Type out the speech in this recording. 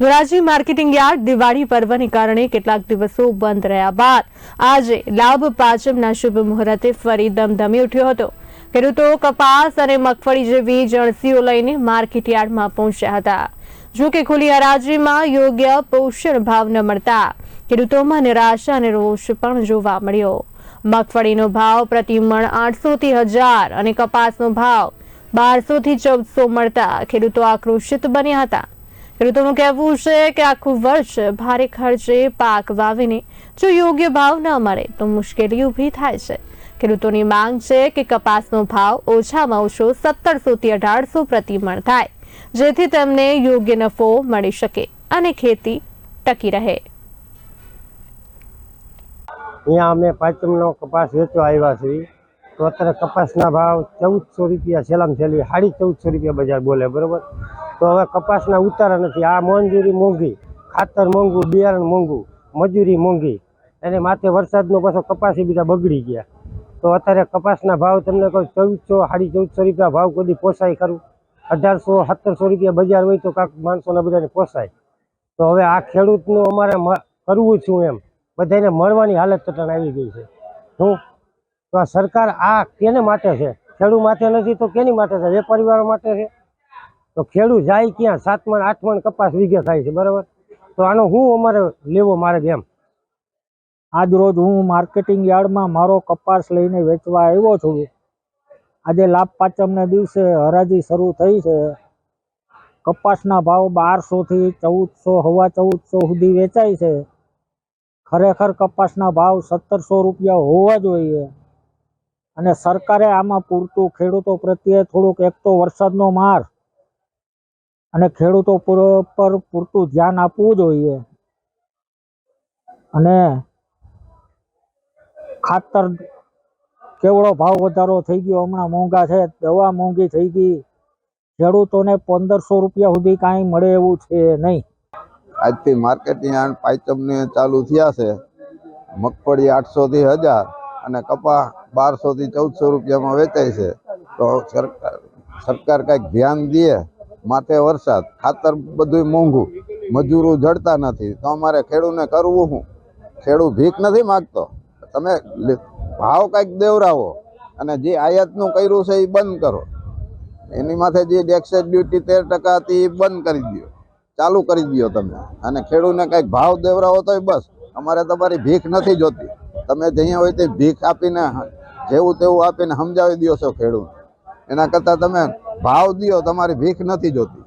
Dhoraji marketing yard Diwali પર્વને કારણે કેટલાક દિવસો બંધ રહ્યા બાદ આજે લાભ પાચમના શુભ મુહૂર્તે ફરી ધમધમી ઉઠ્યો હતો. ખેડૂતો કપાસ અને મગફળી જેવી જણસીઓ લઈને માર્કેટ યાર્ડમાં પહોંચ્યા હતા. જો કે ખુલ્લી હરાજીમાં યોગ્ય પોષણ ભાવ ન મળતા ખેડૂતોમાં નિરાશા અને રોષ પણ જોવા મળ્યો. મગફળીનો ભાવ પ્રતિ મણ આઠસો થી હજાર અને કપાસનો ભાવ બારસો થી ચૌદસો મળતા ખેડૂતો આક્રોશિત બન્યા હતા. ખેડૂતોનું કહેવું છે કે આખું વર્ષ ભારે ખર્ચે પાક વાવીને જો યોગ્ય ભાવ ન મળે તો મુશ્કેલી ઊભી થાય છે. ખેડૂતોની માંગ છે કે કપાસનો ભાવ ઓછામાં ઓછો સત્તરસો થી અઢારસો પ્રતિ મણ થાય, જેથી તેમને યોગ્ય નફો મળી શકે અને ખેતી ટકી રહે. અહીંયા અમે પાંચમનો કપાસ વેચવા આવ્યા છીએ. તો અત્યારે કપાસના ભાવ ચૌદસો રૂપિયા છેલ્લામાં છેલ્લી સાડી ચૌદસો રૂપિયા બજાર બોલે, બરોબર? તો હવે કપાસના ઉતારા નથી. આ મંજૂરી મોંઘી, ખાતર મોંઘું, બિયારણ મોંઘું, મજૂરી મોંઘી. એને માથે વરસાદનો પાછો કપાસી બીજા બગડી ગયા. તો અત્યારે કપાસના ભાવ તમને કહું, ચૌદસો સાડી ચૌદસો રૂપિયા ભાવ કદી પોસાય ખરું? અઢારસો, સત્તરસો રૂપિયા બજાર હોય તો કાંક માણસોના બધાને પોસાય. તો હવે આ ખેડૂતનું અમારે કરવું છું એમ. બધાને મળવાની હાલત તટણ આવી ગઈ છે. શું તો આ સરકાર આ કેને માટે છે? ખેડૂત માટે નથી તો કેની માટે છે? વેપારીવાળો માટે છે? તો ખેડૂત જાય ક્યાં? સાત મણ આઠ મણ કપાસ વીઘે થાય છે, બરાબર? તો આનો હું અમારે લેવો મારે એમ? આજ રોજ હું માર્કેટિંગ યાર્ડમાં મારો કપાસ લઈને વેચવા આવ્યો છું. આજે લાભ પાંચમના દિવસે હરાજી શરૂ થઈ છે. કપાસના ભાવ બારસોથી ચૌદસો, હવા ચૌદસો સુધી વેચાય છે. ખરેખર કપાસના ભાવ સત્તરસો રૂપિયા હોવા જોઈએ. અને સરકારે આમાં પૂરતું ખેડૂતો પ્રત્યે થોડુંક એક તો વરસાદનો માર અને ખેડૂતો પર પર પૂરતું ધ્યાન આપવું જોઈએ. અને ખાતર કેવડો ભાવ વધારો થઈ ગયો હમણાં મોંઘા છે, દવા મોંઘી થઈ ગઈ. ખેડૂતોને પંદરસો રૂપિયા સુધી કાંઈ મળે એવું છે નહીં. આજથી માર્કેટની યાર્ડ પાંચમને ચાલુ થયા છે. મગફળી આઠસો થી હજાર. અને કપા બારસો થી ચૌદસો રૂપિયામાં વેચાય છે. તો સરકાર સરકાર કાંઈક ધ્યાન દે, માથે વરસાદ, ખાતર બધું મોંઘું, મજૂરો જડતા નથી. તો અમારે ખેડૂને કરવું શું? ખેડૂત ભીખ નથી માગતો. તમે ભાવ કાંઈક દેવરાવો અને જે આયાતનું કર્યું છે એ બંધ કરો. એની માથે જે એક્સાઇઝ ડ્યુટી તેર ટકા હતી એ બંધ કરી દો ચાલુ કરી દો તમે. અને ખેડૂને કાંઈક ભાવ દેવરાવો તોય બસ. અમારે તમારી ભીખ નથી જોતી. તમે જ્યાં હોય તે ભીખ આપીને જેવું તેવું આપીને સમજાવી દો છો ખેડૂત. એના કરતાં તમે ભાવ દો તમારી ભીખ નથી જોતી.